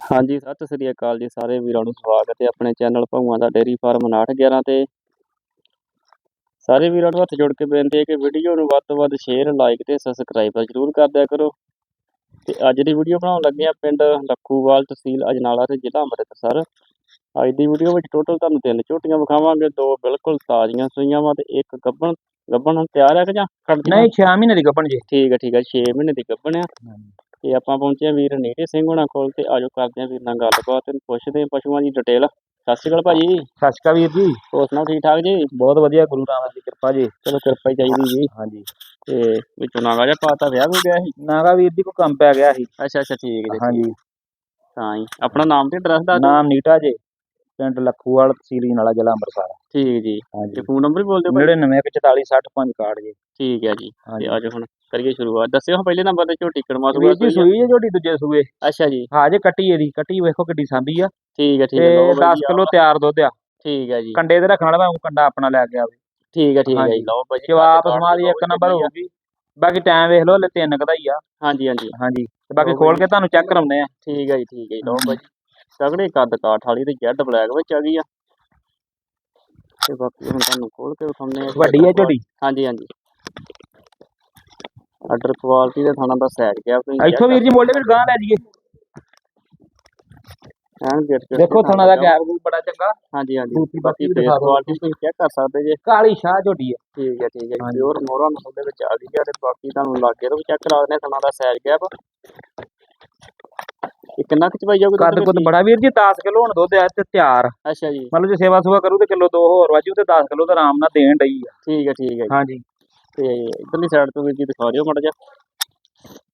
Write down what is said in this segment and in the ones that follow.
ਹਾਂਜੀ ਸਤਿ ਸ੍ਰੀ ਅਕਾਲ ਜੀ ਸਾਰੇ ਵੀਰਾਂ ਨੂੰ ਸਵਾਗਤ ਹੈ ਆਪਣੇ ਚੈਨਲ ਭਗਵਾਨ ਦਾ ਡੇਰੀ ਫਾਰਮ 5911 ਤੇ। ਸਾਰੇ ਵੀਰਾਂ ਨੂੰ ਹੱਥ ਜੋੜ ਕੇ ਬੇਨਤੀ ਹੈ ਕਿ ਵੀਡੀਓ ਨੂੰ ਵੱਧ ਤੋਂ ਵੱਧ ਸ਼ੇਅਰ ਲਾਈਕ ਤੇ ਸਬਸਕ੍ਰਾਈਬ ਜ਼ਰੂਰ ਕਰ ਦਿਆ ਕਰੋ। ਤੇ ਅੱਜ ਦੀ ਵੀਡੀਓ ਬਣਾਉਣ ਲੱਗੇ ਆ ਪਿੰਡ ਲੱਖੂਵਾਲ ਤਹਿਸੀਲ ਅਜਨਾਲਾ ਤੇ ਜ਼ਿਲ੍ਹਾ ਅੰਮ੍ਰਿਤਸਰ। ਅੱਜ ਦੀ ਵੀਡੀਓ ਵਿੱਚ ਟੋਟਲ ਤੁਹਾਨੂੰ ਤਿੰਨ ਝੋਟੀਆਂ ਵਿਖਾਵਾਂਗੇ ਦੋ ਬਿਲਕੁਲ ਤਾਜ਼ੀਆਂ ਸੂਈਆਂ ਵਾ ਤੇ ਇੱਕ ਗੱਭਣ ਗੱਭਣ ਹੁਣ ਤਿਆਰ ਹੈ ਕਿ ਜਾਂ ਨਹੀਂ 6 ਮਹੀਨੇ ਦੀ ਗੱਭਣ ਜੀ। ਠੀਕ ਹੈ ਠੀਕ ਹੈ 6 ਮਹੀਨੇ ਦੀ ਗੱਭਣ ਆ। ਤੇ ਆਪਾਂ ਪਹੁੰਚੇ ਵੀਰ ਨੀਟੇ ਸਿੰਘ ਹੋਣਾ ਕੋਲ ਤੇ ਆਜੋ ਕਰਦੇ ਹਾਂ ਵੀਰ ਨਾਲ ਗੱਲਬਾਤ ਤੇ ਪੁੱਛਦੇ ਹਾਂ ਪਸ਼ੂਆਂ ਦੀ ਡਿਟੇਲ ਸਤਿ ਸ਼੍ਰੀ ਅਕਾਲ ਭਾਜੀ ਸਤਿ ਸ਼੍ਰੀ ਅਕਾਲ ਵੀਰ ਜੀ। ਹੋਰ ਸੁਣਾਓ ਠੀਕ ਠਾਕ ਜੀ? ਬਹੁਤ ਵਧੀਆ ਗੁਰੂ ਰਾਮਦਾਸ ਦੀ ਕਿਰਪਾ ਜੀ। ਚਲੋ ਕਿਰਪਾ ਹੀ ਚਾਹੀਦੀ ਜੀ। ਹਾਂਜੀ। ਤੇ ਵਿੱਚੋਂ ਨਾਗਾ ਜਿਹਾ ਪਾਤਾ ਵਿਆਹ ਹੋ ਗਿਆ ਸੀ? ਨਾਗਾ ਵੀਰ ਜੀ ਕੋ ਕੰਮ ਪੈ ਗਿਆ ਸੀ। ਅੱਛਾ ਅੱਛਾ ਠੀਕ ਜੀ ਹਾਂਜੀ। ਤਾਂ ਹੀ। ਆਪਣਾ ਨਾਮ ਤੇ ਐਡਰੈਸ ਦੱਸ ਦਿਓ। ਨਾਮ ਨੀਟਾ ਜੀ। ਪਿੰਡ ਲੱਖੂਵਾਲ ਤਹਿਸੀਲ ਨਾਲਾ ਜ਼ਿਲ੍ਹਾ ਅੰਮ੍ਰਿਤਸਰ। ਠੀਕ ਜੀ। ਤੇ ਫੋਨ ਨੰਬਰ ਵੀ ਬੋਲ ਦਿਓ ਭਾਜੀ 9914600561 ਜੀ। ਠੀਕ ਹੈ ਜੀ। ਤੇ ਆਜੋ ਹੁਣ ਕਰੀਏ ਸ਼ੁਰੂਆਤ। ਦੱਸਿਓ ਪਹਿਲੇ ਨੰਬਰ ਤੇ ਝੋਟੀ ਕੜਮਾ ਵੀਰ ਜੀ ਸੂਈ ਹੈ ਝੋਟੀ ਦੂਜੇ ਸੂਏ? ਅੱਛਾ ਜੀ। ਹਾਂ ਜੇ ਕੱਟੀ ਇਹਦੀ ਕੱਟੀ ਵੇਖੋ ਕਿੱਡੀ ਸਾਂਭੀ ਆ। ਠੀਕ ਹੈ ਠੀਕ ਤੇ ਹੈ ਲਓ 10 ਬਾਈ ਕਿਲੋ ਤਿਆਰ ਦੁੱਧ ਆ। ਠੀਕ ਹੈ ਜੀ। ਕੰਡੇ ਤੇ ਰੱਖਣ ਵਾਲਾ ਭਾਵੇਂ ਕੰਡਾ ਆਪਣਾ ਲੈ ਕੇ ਆਵੇ। ਠੀਕ ਹੈ ਠੀਕ ਹੈ ਜੀ। ਹਾਂਜੀ। ਲਓ ਭਾਜੀ ਜਵਾਬ ਸਮਾਦੀ ਇੱਕ ਨੰਬਰ। ਹੋਊਗੀ। ਬਾਕੀ ਟਾਈਮ ਵੇਖ ਲਓ ਹਲੇ ਤਿੰਨ ਕਦਾ ਹੀ ਆ। ਹਾਂਜੀ ਹਾਂਜੀ। ਹਾਂਜੀ। ਤੇ ਬਾਕੀ ਖੋਲ। ਕੇ ਤੁਹਾਨੂੰ ਚੈੱਕ ਕਰਾਉਂਦੇ ਆ। ਠੀਕ ਹੈ ਜੀ ਠੀਕ ਹੈ ਜੀ। ਲਓ ਭਾਜੀ ਤਗੜੇ ਕੱਦ ਕਾਠ ਵਾਲੀ ਤੇ ਜੈਡ ਬਲੈਕ ਵਿੱਚ ਆ ਗਈ ਆ। ਤੇ ਬਾਕੀ ਹੁਣ ਤੁਹਾਨੂੰ ਖੋਲ ਕੇ ਵਿਖਾਉਂਦੇ ਆ ਵੱਡੀ ਹੈ ਝੋਟੀ ਹਾਂਜੀ ਹਾਂਜੀ। ਆਰਡਰ ਕੁਆਲਿਟੀ ਦਾ ਥਾਣਾ ਦਾ ਸੈਟ ਗਿਆ ਤੁਸੀਂ ਇੱਥੋਂ ਵੀਰ ਜੀ ਮੋਢੇ ਵੀਰ ਗਾਂ ਲੈ ਜੀਏ ਦੇਖੋ ਥਣਾ ਦਾ ਗੈਪ ਗੂਪ ਬੜਾ ਚੰਗਾ। ਹਾਂਜੀ ਹਾਂਜੀ। ਬੂਟੀ ਬਾਕੀ ਫੇਸ। ਕੁਆਲਿਟੀ ਤੁਸੀਂ ਚੈੱਕ ਕਰ ਸਕਦੇ ਜੇ। ਕਾਲੀ ਸ਼ਾਹ ਝੋਟੀ ਹੈ ਠੀਕ ਹੈ ਠੀਕ ਹੈ। ਪਿਓਰ ਮੋਹਰਾਂ ਨਸਲ ਦੇ ਵਿੱਚ ਆ ਗਈ ਆ ਤੇ ਬਾਕੀ ਤੁਹਾਨੂੰ ਲਾਗੇ ਤੋਂ ਵੀ ਚੈੱਕ ਕਰਾ ਦਿੰਦੇ ਆ ਥਣਾ ਦਾ ਸੈਟ ਗੈਪ ਇਹ ਕਿੰਨਾ ਕੁ ਚਵਾਈ ਜਾਊਗਾ ਕੱਦ ਕੁੱਦ ਬੜਾ ਵੀਰ ਜੀ 10 ਕਿਲੋ ਹੁਣ ਦੁੱਧ ਆ ਤੇ ਤਿਆਰ। ਅੱਛਾ ਜੀ। ਮਤਲਬ ਜੇ ਸੇਵਾ ਸੁਵਾ ਕਰੂ ਤੇ ਕਿਲੋ ਦੋ ਹੋਰ ਵਾਜੂ ਤੇ 10 ਕਿਲੋ ਤਾਂ ਆਰਾਮ ਨਾਲ ਦੇਣ ਡਈ ਆ। ਠੀਕ ਹੈ ਠੀਕ ਹੈ ਜੀ। ਹਾਂਜੀ। ਤੇ ਇਧਰਲੀ ਸਾਈਡ ਤੋਂ ਵੀ ਜੀ ਦਿਖਾ ਦਿਓ ਮਾੜਾ ਜਿਹਾ।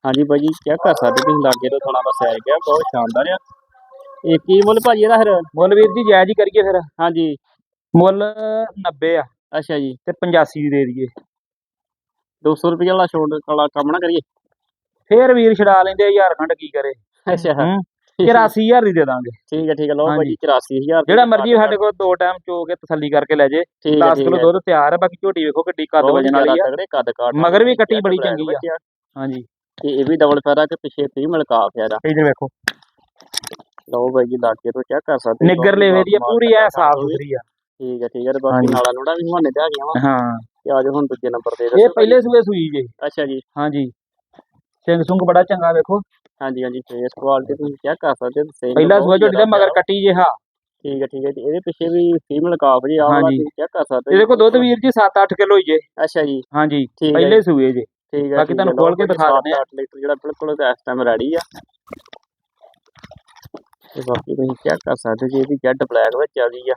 ਹਾਂਜੀ ਬਾਈ ਜੀ ਚੈੱਕ ਕਰ ਸਕਦੇ ਤੁਸੀਂ ਲਾਗੇ ਤੋਂ ਥੋੜਾ ਦਾ ਸੈਰ ਗਿਆ ਬਹੁਤ ਸ਼ਾਨਦਾਰ ਆ। ਇਹ ਕੀ ਮੁੱਲ ਭਾਜੀ ਇਹਦਾ ਫਿਰ? ਮੁੱਲ ਵੀਰ ਜੀ ਜਾਇਜ਼ ਹੀ ਕਰੀਏ ਫਿਰ। ਹਾਂਜੀ। ਮੁੱਲ 90 ਆ। ਅੱਛਾ ਜੀ। ਤੇ 85 ਦੀ ਦੇ ਦਈਏ। 200 ਰੁਪਏ ਵਾਲਾ ਛੋੜ ਵਾਲਾ ਕੰਮ ਨਾ ਕਰੀਏ। ਫੇਰ ਵੀਰ ਛਡਾ ਲੈਂਦੇ ਆ ਹਜ਼ਾਰ ਖੰਡ ਕੀ ਕਰੇ। ਅੱਛਾ। ਹੂੰ 84000 ਦੀ ਦੇ ਦਾਂਗੇ। ਠੀਕ ਹੈ ਠੀਕ ਹੈ। ਲਓ ਭਾਈ ਹਾਂਜੀ। ਜੀ 84000 ਜਿਹੜਾ ਮਰਜ਼ੀ ਸਾਡੇ ਕੋਲ ਦੋ ਟਾਈਮ ਚੋ ਕੇ ਤਸੱਲੀ ਕਰਕੇ ਲੈ ਜੇ। ਠੀਕ ਹੈ 10 ਠੀਕ ਕਿਲੋ ਹੈ। ਦੁੱਧ ਤਿਆਰ ਆ ਬਾਕੀ ਝੋਟੀ ਵੇਖੋ ਕਿੱਡੀ ਕੱਦ ਵਜਣ ਵਾਲੀ ਆ। ਕੱਦ ਮਗਰ ਵੀ ਕੱਟੀ ਬੜੀ ਚੰਗੀ ਆ। ਹਾਂਜੀ। ਤੇ ਇਹ ਵੀ ਡਬਲ ਫੈਰਾ ਕਿ ਪਿੱਛੇ ਕਾਫ ਆ ਇਹਦਾ ਇਧਰ ਵੇਖੋ। ਲਓ ਭਾਈ ਜੀ ਲਾਗੇ ਤੋਂ ਚੈੱਕ ਕਰ ਸਕਦੇ ਨਿੱਗਰ ਲੈਵੇ ਦੀ ਪੂਰੀ ਐ ਸਾਫ਼ ਸੁਥਰੀ ਆ। ਠੀਕ ਹੈ ਠੀਕ ਹੈ ਬਾਕੀ। ਨਾਲਾ ਨੂੜਾ ਵੀ ਹਵਾਨੇ ਤੇ ਆ ਗਿਆ ਵਾ। ਹਾਂ। ਤੇ ਆਜੋ ਹੁਣ ਦੂਜੇ ਨੰਬਰ ਤੇ ਇਹ ਪਹਿਲੇ ਸੂਏ ਸੂਈ ਜੇ। ਅੱਛਾ ਜੀ। ਹਾਂਜੀ। ਸਿੰਘ ਸੁੰਗ ਬੜਾ ਚੰਗਾ ਵੇਖੋ। ਹਾਂਜੀ ਹਾਂਜੀ ਫੇਸ ਕੁਆਲਿਟੀ ਤੁਸੀਂ ਚੈੱਕ ਕਰ ਸਕਦੇ ਹੋ ਸੇਮ ਪਹਿਲਾ ਸੂਆ ਝੋਟੀ ਦਾ ਮਗਰ ਕੱਟੀ ਜੇ ਹਾਂ। ਠੀਕ ਹੈ ਠੀਕ ਹੈ ਜੀ ਇਹਦੇ ਪਿੱਛੇ ਵੀ ਫੀਮੇਲ ਕਾਫ ਜੀ ਆਹ ਵਾਲਾ ਹਾਂਜੀ। ਤੁਸੀਂ ਚੈੱਕ ਕਰ ਸਕਦੇ ਇਹਦੇ ਕੋਲ ਦੁੱਧ ਵੀਰ ਜੀ 7-8 ਕਿਲੋ ਹੀ ਜੇ। ਅੱਛਾ ਜੀ। ਹਾਂਜੀ ਠੀਕ ਹੈ ਪਹਿਲੇ ਸੂਏ ਜੇ। ਠੀਕ ਹੈ ਬਾਕੀ ਠੀਕ ਤੁਹਾਨੂੰ ਖੋਲ ਕੇ ਦਿਖਾ ਦਿੰਦੇ ਆ। ਅੱਠ ਲੀਟਰ ਜਿਹੜਾ ਬਿਲਕੁਲ ਇਸ ਟਾਈਮ ਰੈਡੀ ਆ। ਤੇ ਬਾਕੀ ਤੁਸੀਂ ਚੈੱਕ ਕਰ ਸਕਦੇ ਜੀ ਇਹਦੀ ਜੈਡ ਬਲੈਕ ਵਿੱਚ ਆ ਗਈ ਆ।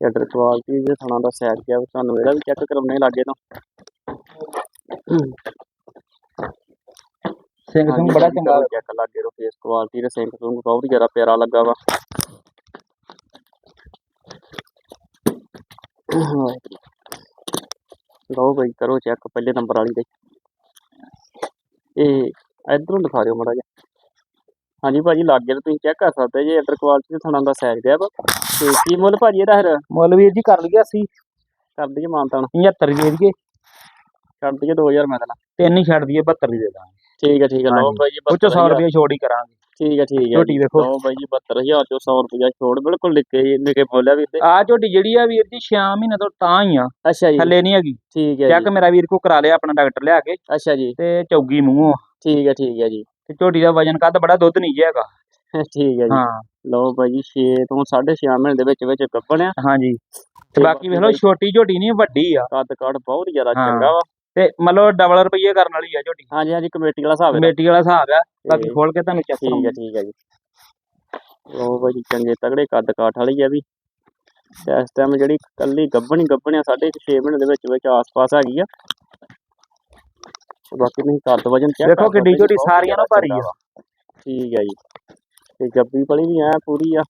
ਜੈਡ ਕੁਆਲਿਟੀ ਦੇ ਥਣਾ ਦਾ ਸੈਟ ਗਿਆ ਤੁਹਾਨੂੰ ਇਹਦਾ ਵੀ ਚੈੱਕ ਕਰਾਉਣੇ ਲੱਗੇ ਤੋਂ। ਸਿੰਘ ਬੜਾ ਚੰਗਾ ਚੈੱਕ ਲੱਗੇ ਤੋਂ ਫੇਸ ਕੁਆਲਿਟੀ ਦੇ ਸਿੰਕ ਸੁੰਕ ਬਹੁਤ ਜ਼ਿਆਦਾ ਪਿਆਰਾ ਲੱਗਾ ਵਾ। ਲਓ ਬਈ ਕਰੋ ਚੈੱਕ ਪਹਿਲੇ ਨੰਬਰ ਵਾਲੀ ਦੇ ਇਹ ਇਧਰੋਂ ਦਿਖਾ ਦਿਓ ਮਾੜਾ ਜਿਹਾ। ਹਾਂਜੀ ਭਾਜੀ ਲਾਗੇ ਤੋਂ ਤੁਸੀਂ ਚੈੱਕ ਕਰ ਸਕਦੇ ਜੇ ਇਧਰ ਕੁਆਲਿਟੀ ਦੇ ਥਣਾ ਦਾ ਸਾਈਜ਼ ਗਿਆ ਵਾ। ਤੇ ਕੀ ਮੁੱਲ ਭਾਜੀ ਇਹਦਾ ਫਿਰ? ਮੁੱਲ ਵੀਰ ਜੀ ਕਰ ਲਈਏ 80 ਕਰ ਦਈਏ ਮਾਨਤਾਨ। 75 ਦੇ ਦਈਏ। ਕਰ ਦਈਏ 2000 ਮੈਂ ਦੇਣਾ। ਤਿੰਨ ਹੀ ਛੱਡ ਦਈਏ 72 ਦੀ ਦੇ ਦਾਂਗੇ। ਠੀਕ ਹੈ ਠੀਕ ਹੈ। ਲਓ ਹਾਂਜੀ। ਬਾਈ ਜੀ ਉਹ ਚੋਂ 100 72000 ਰੁਪਏ ਛੋੜ ਹੀ ਕਰਾਂਗੇ। ਠੀਕ ਹੈ ਠੀਕ ਹੈ ਝੋਟੀ ਵੇਖੋ ਲਓ ਬਾਈ ਜੀ 72000 ਚੋਂ 100 ਰੁਪਏ ਛੋੜ ਬਿਲਕੁਲ ਲਿਖੇ ਨਿਕੇ ਬੋਲਿਆ ਵੀ ਤੇ ਆ ਝੋਟੀ ਜਿਹੜੀ ਆ ਵੀਰ ਜੀ 6 ਮਹੀਨੇ ਤੋਂ ਤਾਂ ਹੀ ਆ। ਅੱਛਾ ਜੀ। ਥੱਲੇ ਨਹੀਂ ਹੈਗੀ। ਠੀਕ ਹੈ ਚੈੱਕ ਜੀ। ਮੇਰਾ ਵੀਰ ਕੋ ਕਰਾ ਲਿਆ ਆਪਣਾ ਡਾਕਟਰ ਲਿਆ ਕੇ। ਅੱਛਾ ਜੀ। ਤੇ ਚੌਗੀ ਮੂੰਹੋਂ ਆ। ਠੀਕ ਹੈ ਠੀਕ ਹੈ ਜੀ। ਤੇ ਝੋਟੀ ਦਾ ਵਜਨ ਕੱਦ ਬੜਾ ਦੁੱਧ ਨਹੀਂ ਜੇ ਹੈਗਾ। ਠੀਕ ਹੈ ਜੀ। ਹਾਂ। ਲਓ ਬਾਈ ਜੀ 6 ਤੋਂ 6.5 ਮਹੀਨੇ ਦੇ ਵਿੱਚ ਵਿੱਚ ਗੱਭਣ ਆ ਹਾਂਜੀ। ਤੇ ਬਾਕੀ ਵੇਖ ਲਓ ਛੋਟੀ ਝੋਟੀ ਨਹੀਂ ਵੱਡੀ ਆ। ਕੱਦ ਕਾਠ ਬਹੁਤ ਜ਼ਿਆਦਾ ਹਾਂ। ਚੰਗਾ ਵਾ। ਤੇ ਮਤਲਬ ਡਬਲ ਰੁਪਏ ਕਰਨ ਵਾਲੀ ਆ ਝੋਟੀ। ਹਾਂਜੀ ਹਾਂਜੀ ਕਮੇਟੀ ਵਾਲਾ ਹਿਸਾਬ ਹੈ ਕਮੇਟੀ ਵਾਲਾ ਹਿਸਾਬ ਆ। ਬਾਕੀ ਖੋਲ ਕੇ ਤੁਹਾਨੂੰ ਚੈੱਕ ਠੀਕ ਹੈ ਠੀਕ ਹੈ ਜੀ। ਬਾਈ ਜੀ ਚੰਗੇ ਤਗੜੇ ਕੱਦ ਕਾਠ ਵਾਲੀ ਆ ਵੀ। ਇਸ ਟਾਈਮ ਜਿਹੜੀ ਕੱਲੀ ਗੱਭਣੀ ਗੱਭਣ ਆ ਸਾਢੇ 6 ਮਹੀਨੇ ਦੇ ਵਿੱਚ ਵਿੱਚ ਆਸ-ਪਾਸ ਹੈਗੀ ਆ। ਬਾਕੀ ਨਹੀਂ ਕੱਦ ਵਜਨ ਚੈੱਕ ਦੇਖੋ ਕਿੱਡੀ ਝੋਟੀ ਸਾਰੀਆਂ ਨਾਲੋਂ ਭਾਰੀ ਆ। ਠੀਕ ਹੈ ਜੀ। ਤੇ ਗੱਬੀ ਪਲੀ ਵੀ ਐ ਪੂਰੀ ਆ।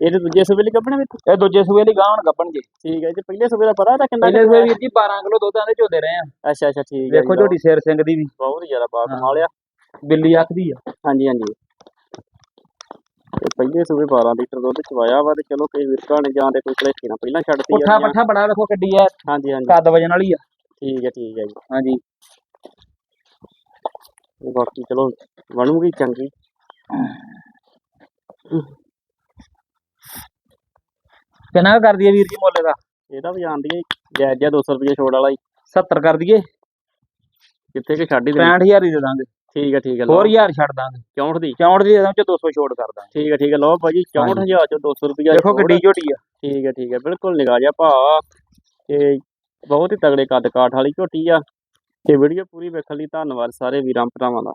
ਇਹਦੇ ਦੂਜੇ ਸੂਬੇ ਲਈ ਗੱਭਣ ਵਿੱਚ ਇਹ ਦੂਜੇ ਸੂਏ ਦੀ ਗਾਂ ਹੁਣ ਗੱਪਣ ਜੇ ਠੀਕ ਹੈ ਜੀ ਪਹਿਲੇ ਸੂਬੇ ਦਾ ਪਤਾ ਤਾਂ ਕਿੰਨਾ ਪਹਿਲੇ ਹੋਇਆ? ਵੀਰ ਜੀ 12 ਕਿਲੋ ਦੁੱਧ ਆਂਦੇ ਚੋਦੇ ਰਹੇ ਆ। ਅੱਛਾ ਅੱਛਾ ਠੀਕ ਹੈ ਦੇਖੋ ਝੋਟੀ ਸਿਰ ਸਿੰਘ ਦੀ ਵੀ। ਬਹੁਤ ਜ਼ਿਆਦਾ ਬਾ ਹਾਂ। ਕਮਾਲ ਆ ਬਿੱਲੀ ਅੱਖ ਦੀ ਆ। ਹਾਂਜੀ ਹਾਂਜੀ। ਤੇ ਪਹਿਲੇ ਸੂਬੇ 12 ਲੀਟਰ ਦੁੱਧ ਚਵਾਇਆ ਵਾ ਤੇ ਚਲੋ ਕਈ ਵਿਰਕਾ ਨੇ ਜਾਂ ਤੇ ਕੋਈ ਭਲੇਖੀ ਨਾਲ ਪਹਿਲਾਂ ਛੱਡਤੀ ਪੁੱਠਾ ਆ ਪੱਠਾ ਬੜਾ ਦੇਖੋ ਕਿੱਡੀ ਆ। ਹਾਂਜੀ ਹਾਂਜੀ। ਕੱਦ ਵਜਨ ਵਾਲੀ ਆ। ਠੀਕ ਹੈ ਠੀਕ ਹੈ ਜੀ। ਹਾਂਜੀ। ਤੇ ਬਾਕੀ ਚਲੋ ਬਣੂਗੀ ਚੰਗੀ। ਕਿੰਨਾ ਕੁ ਕਰ ਦਈਏ ਵੀਰ ਜੀ ਮੁੱਲ ਦਾ ਇਹਦਾ ਵੀ ਜਾਣਦੀ ਹੈ ਜਾਇਜ਼ ਜਿਹਾ 200 ਰੁਪਏ ਛੋੜ ਵਾਲਾ ਹੀ 70 ਕਰ ਦਈਏ। ਕਿੱਥੇ ਕਿ ਛੱਡ ਹੀ ਦੇਣੀ। 65000 ਹੀ ਦੇ ਦਾਂਗੇ। ਠੀਕ ਹੈ ਠੀਕ ਹੈ ਲਓ। ਹੋਰ ਹਜ਼ਾਰ ਛੱਡ ਦਾਂਗੇ। 64 ਦੀ। 64 ਦੀ ਦੇ ਦਾਂਗੇ 200 ਛੋੜ ਕਰ ਦਾਂਗੇ। ਠੀਕ ਹੈ ਠੀਕ ਹੈ ਲਓ ਭਾਜੀ 64000 ਚੋਂ 200 ਰੁਪਏ ਦੇਖੋ ਕਿੱਡੀ ਝੋਟੀ ਆ। ਠੀਕ ਹੈ ਠੀਕ ਹੈ ਬਿਲਕੁਲ ਨਿਗਾਹ ਜਿਹਾ ਭਾ। ਤੇ ਬਹੁਤ ਹੀ ਤਗੜੇ ਕੱਦ ਕਾਠ ਵਾਲੀ ਝੋਟੀ ਆ। ਤੇ ਵੀਡੀਓ ਪੂਰੀ ਵੇਖਣ ਲਈ ਧੰਨਵਾਦ ਸਾਰੇ ਵੀਰਾਂ ਭਰਾਵਾਂ ਦਾ।